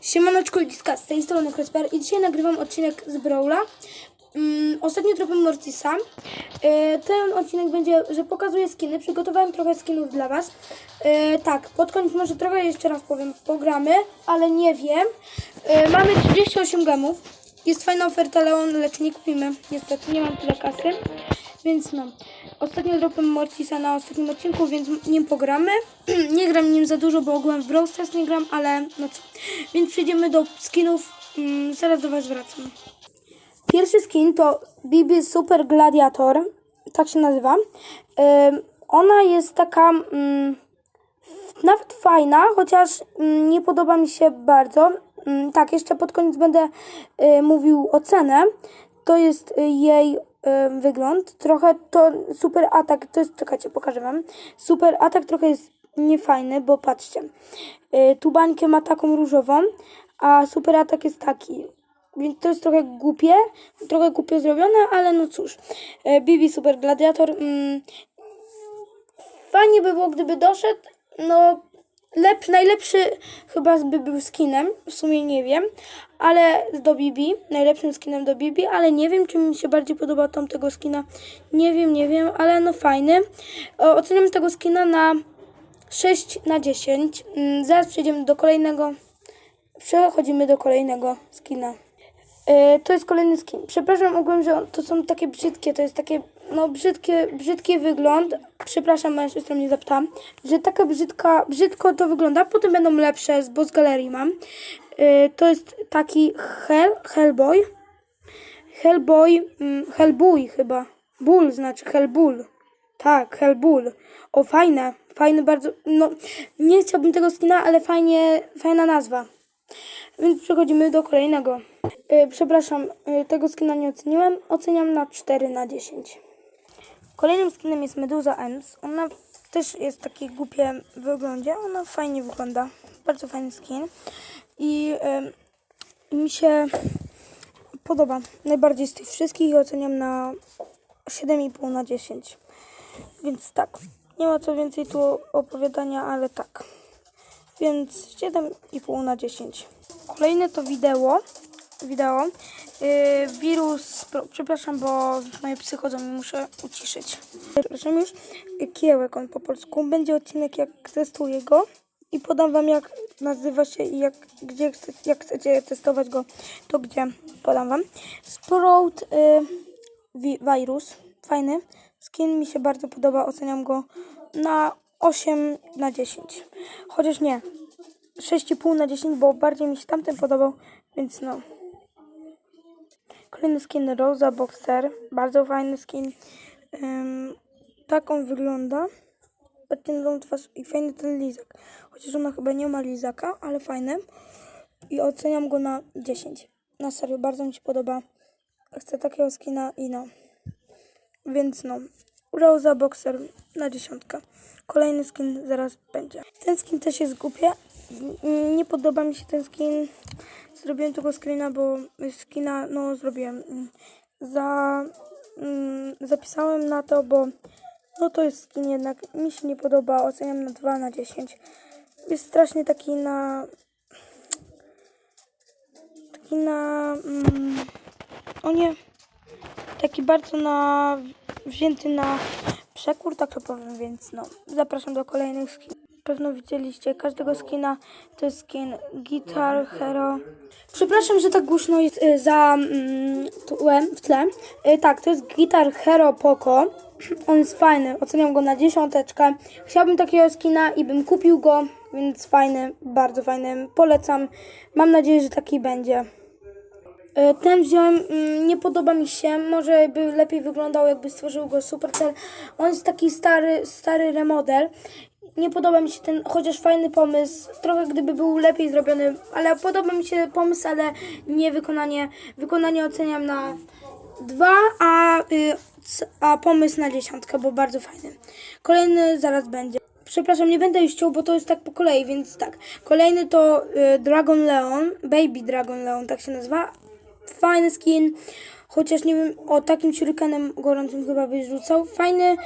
Siemaneczko Liska, z tej strony Kresper i dzisiaj nagrywam odcinek z Brawla. Mm, ostatnio trochę Mortisa. E, ten odcinek będzie, że pokazuję skiny. Przygotowałem trochę skinów dla Was. E, tak, pod koniec może trochę jeszcze raz powiem, pogramy, ale nie wiem. E, mamy 38 gemów. Jest fajna oferta Leon, lecz nie kupimy. Niestety nie mam tyle kasy. Więc no, ostatnio dropem Mortisa na ostatnim odcinku, więc nim pogramy. nie gram nim za dużo, bo ogółem w Brawl Stars nie gram, ale no co. Więc przejdziemy do skinów. Mm, zaraz do Was wracam. Pierwszy skin to Bibi Super Gladiator, tak się nazywa. Ym, ona jest taka mm, nawet fajna, chociaż mm, nie podoba mi się bardzo. Mm, tak, jeszcze pod koniec będę y, mówił o cenę. To jest y, jej wygląd. Trochę to super atak, to jest, czekajcie, pokażę wam. Super atak trochę jest niefajny, bo patrzcie. Y, tu bańkę ma taką różową, a super atak jest taki. Więc to jest trochę głupie, trochę głupio zrobione, ale no cóż. Y, Bibi Super Gladiator. Mm, fajnie by było, gdyby doszedł. No, lepszy, najlepszy chyba by był skinem, w sumie nie wiem, ale do Bibi, najlepszym skinem do Bibi, ale nie wiem, czy mi się bardziej podoba tamtego skina. Nie wiem, nie wiem, ale no fajny. Oceniam tego skina na 6 na 10. Mm, Zaraz przejdziemy do kolejnego. Przechodzimy do kolejnego skina. E, to jest kolejny skin. Przepraszam ogółem, że to są takie brzydkie, to jest takie, no brzydkie, brzydki wygląd. Przepraszam, moja siostra mnie zapytała, że taka brzydka, brzydko to wygląda, potem będą lepsze, bo z galerii mam. E, to jest taki Hell, Hellboy. Hellboy, mm, Hellboy chyba. Bull znaczy Hellbull. Tak, Hellbull. O, fajne, fajne bardzo, no nie chciałbym tego skina, ale fajnie, fajna nazwa. Więc przechodzimy do kolejnego. Yy, przepraszam, yy, tego skina nie oceniłem. Oceniam na 4 na 10. Kolejnym skinem jest Meduza Ems. Ona też jest takie głupie w wyglądzie. Ona fajnie wygląda. Bardzo fajny skin. I yy, mi się podoba najbardziej z tych wszystkich i oceniam na 7,5 na 10. Więc tak, nie ma co więcej tu opowiadania, ale tak. Więc 7,5 na 10. Kolejne to wideo. Wideo. Yy, wirus. pro- Przepraszam, bo moje psy chodzą i muszę uciszyć. Przepraszam już. Kiełek on po polsku. Będzie odcinek jak testuję go. I podam wam jak nazywa się i jak, gdzie chce, jak chcecie testować go, to gdzie podam wam. Sprout yy, wirus. Fajny. Skin mi się bardzo podoba. Oceniam go na 8 na 10. Chociaż nie. 6,5 na 10, bo bardziej mi się tamten podobał, więc no. Kolejny skin Rosa Boxer. Bardzo fajny skin. Ym, tak on wygląda. Odcienną twarz i fajny ten lizak. Chociaż ona chyba nie ma lizaka, ale fajny. I oceniam go na 10. Na serio, bardzo mi się podoba. Chcę takiego skina i no. Więc no. Rosa Boxer na dziesiątkę. Kolejny skin zaraz będzie. Ten skin też jest głupie. Nie podoba mi się ten skin. Zrobiłem tego screena, bo skina, no zrobiłem. Za, mm, zapisałem na to, bo no to jest skin jednak. Mi się nie podoba. Oceniam na 2 na 10. Jest strasznie taki na... Taki na... Mm, o nie taki bardzo na wzięty na przekór, tak to powiem, więc no, zapraszam do kolejnych skin. Pewno widzieliście każdego skina, to jest skin Guitar Hero. Przepraszam, że tak głośno jest y, za tłem, w tle. Y, tak, to jest Guitar Hero Poco. On jest fajny, oceniam go na dziesiąteczkę. Chciałbym takiego skina i bym kupił go, więc fajny, bardzo fajny, polecam. Mam nadzieję, że taki będzie. E, Ten wziąłem, mm, nie podoba mi się, może by lepiej wyglądał jakby stworzył go Supercell. On jest taki stary, stary remodel. Nie podoba mi się ten, chociaż fajny pomysł, trochę gdyby był lepiej zrobiony, ale podoba mi się pomysł, ale nie wykonanie. Wykonanie oceniam na dwa, a, y, a pomysł na dziesiątkę, bo bardzo fajny. Kolejny zaraz będzie. Przepraszam, nie będę już chciał, bo to jest tak po kolei, więc tak. Kolejny to y, Dragon Leon, Baby Dragon Leon, tak się nazywa. Fajny skin, chociaż nie wiem, o takim shurikenem gorącym chyba byś rzucał. Fajny,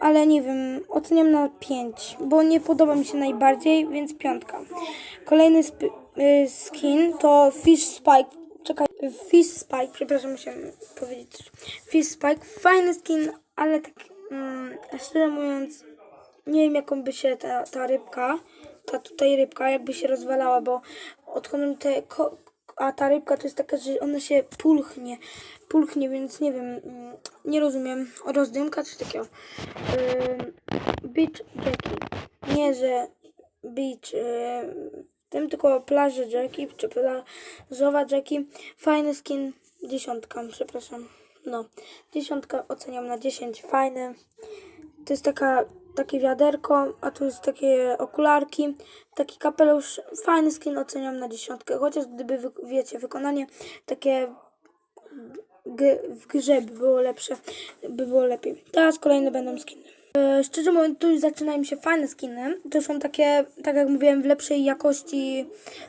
ale nie wiem, oceniam na 5, bo nie podoba mi się najbardziej, więc piątka. Kolejny y, skin to Fish Spike. Czekaj, Fish Spike, przepraszam, musiałem powiedzieć. Fish Spike, fajny skin, ale tak mm, szczerze mówiąc, nie wiem jaką by się ta, ta rybka, ta tutaj rybka, jakby się rozwalała, bo odchodzą te, a ta rybka to jest taka, że ona się pulchnie, pulchnie, więc nie wiem, mm, nie rozumiem, rozdymka, coś takiego. Ym, beach Jackie, nie, że beach, w tym tylko plaży Jackie, czy plażowa Jackie, fajny skin, dziesiątka, przepraszam, no, dziesiątka oceniam na 10, fajny, to jest taka, takie wiaderko, a tu jest takie okularki, taki kapelusz, fajny skin oceniam na dziesiątkę, chociaż gdyby, wiecie, wykonanie takie w grze by było lepsze, by było lepiej. Teraz kolejne będą skiny. E, szczerze mówiąc, tu już zaczynają się fajne skiny. To są takie, tak jak mówiłem, w lepszej jakości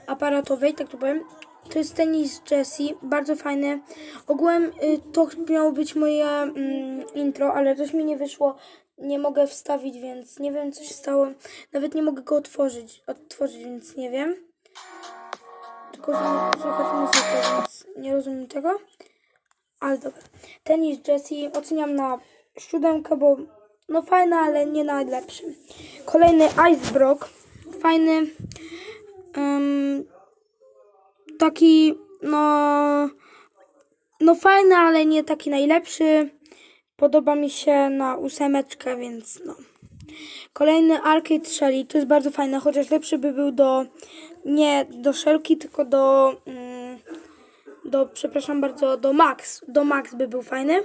aparatowej, tak to powiem. To jest tenis Jessie, bardzo fajny. Ogółem y, to miało być moje mm, intro, ale coś mi nie wyszło. Nie mogę wstawić, więc nie wiem co się stało. Nawet nie mogę go otworzyć, odtworzyć, więc nie wiem. Tylko że słychać muzykę, więc nie rozumiem tego. Ale dobra. Tenis Jessie oceniam na siódemkę, bo no fajna, ale nie najlepszy. Kolejny Icebrook. Fajny. Ym, taki, no, no fajny, ale nie taki najlepszy. Podoba mi się na ósemeczkę, więc no. Kolejny Arcade Shelly, to jest bardzo fajne, chociaż lepszy by był do, nie do Shelki, tylko do, mm, do, przepraszam bardzo, do Max. Do Max by był fajny.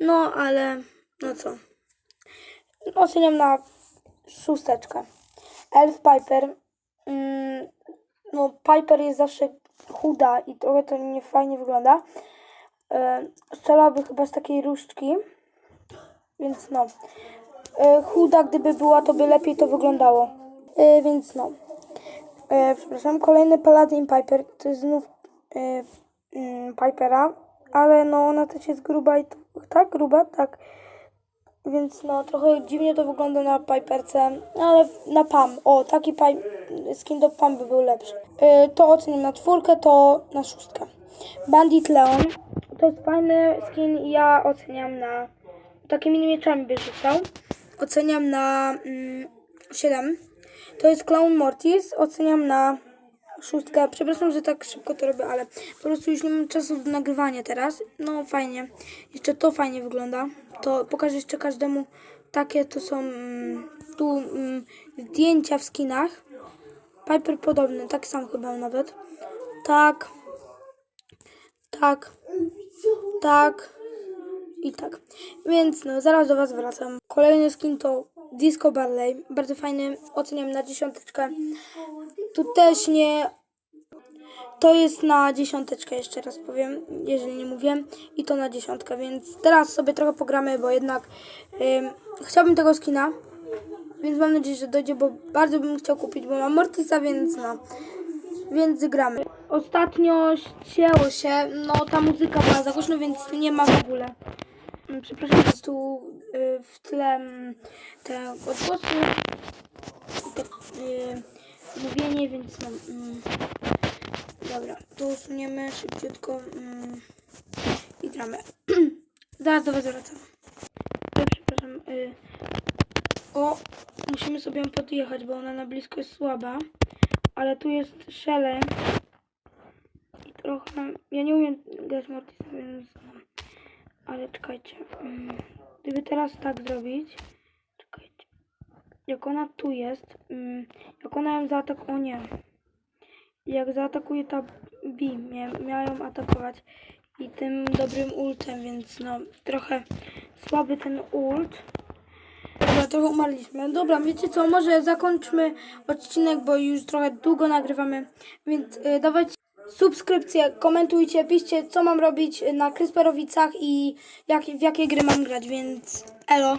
No, ale, no co. Oceniam na szósteczkę. Elf Piper. Mm, no, Piper jest zawsze chuda i trochę to nie fajnie wygląda. E, strzelałaby chyba z takiej różdżki. Więc no. E, chuda, gdyby była, to by lepiej to wyglądało. E, więc no. E, przepraszam, kolejny Paladin Piper. To jest znów mm, Pipera. Ale no, ona też jest gruba i to, tak? Gruba? Tak. Więc no, trochę dziwnie to wygląda na Piperce, ale na Pam. O, taki pi- skin do Pam by był lepszy. To oceniam na czwórkę, to na szóstkę. Bandit Leon. To jest fajny skin ja oceniam na... Takimi mieczami by rzucał. Oceniam na mm, 7. To jest Clown Mortis. Oceniam na szóstkę. Przepraszam, że tak szybko to robię, ale po prostu już nie mam czasu do nagrywania teraz. No fajnie. Jeszcze to fajnie wygląda. To pokażę jeszcze każdemu. Takie to są mm, tu mm, zdjęcia w skinach. Piper podobny, tak sam chyba nawet. Tak. Tak. Tak. I tak. Więc no, zaraz do Was wracam. Kolejny skin to Disco Barley. Bardzo fajny. Oceniam na dziesiąteczkę. Tu też nie to jest na dziesiąteczkę, jeszcze raz powiem, jeżeli nie mówiłem. I to na dziesiątkę, więc teraz sobie trochę pogramy, bo jednak ym, chciałbym tego skina. Więc mam nadzieję, że dojdzie, bo bardzo bym chciał kupić, bo mam Mortisa, więc no. Więc gramy. Ostatnio ścięło się, no ta muzyka była za głośno, więc nie ma w ogóle. Przepraszam, jest tu y, w tle te odgłosy, te, y, mówienie, więc no. Mm, Dobra, to usuniemy szybciutko mm, i gramy. Zaraz do Was wracam. Ja przepraszam. Y, o, musimy sobie ją podjechać, bo ona na blisko jest słaba. Ale tu jest szele. I trochę... Ja nie umiem grać Mortisa, więc... Ale czekajcie. Mm, gdyby teraz tak zrobić... Czekajcie. Jak ona tu jest... Mm, jak ona ją zaatakuje... O nie jak zaatakuje ta B, mia, miała ją atakować i tym dobrym ultem, więc no trochę słaby ten ult. Dobra, trochę umarliśmy. Dobra, wiecie co, może zakończmy odcinek, bo już trochę długo nagrywamy, więc y, dawajcie subskrypcję, komentujcie, piszcie co mam robić na Krysperowicach i jak, w jakie gry mam grać, więc elo.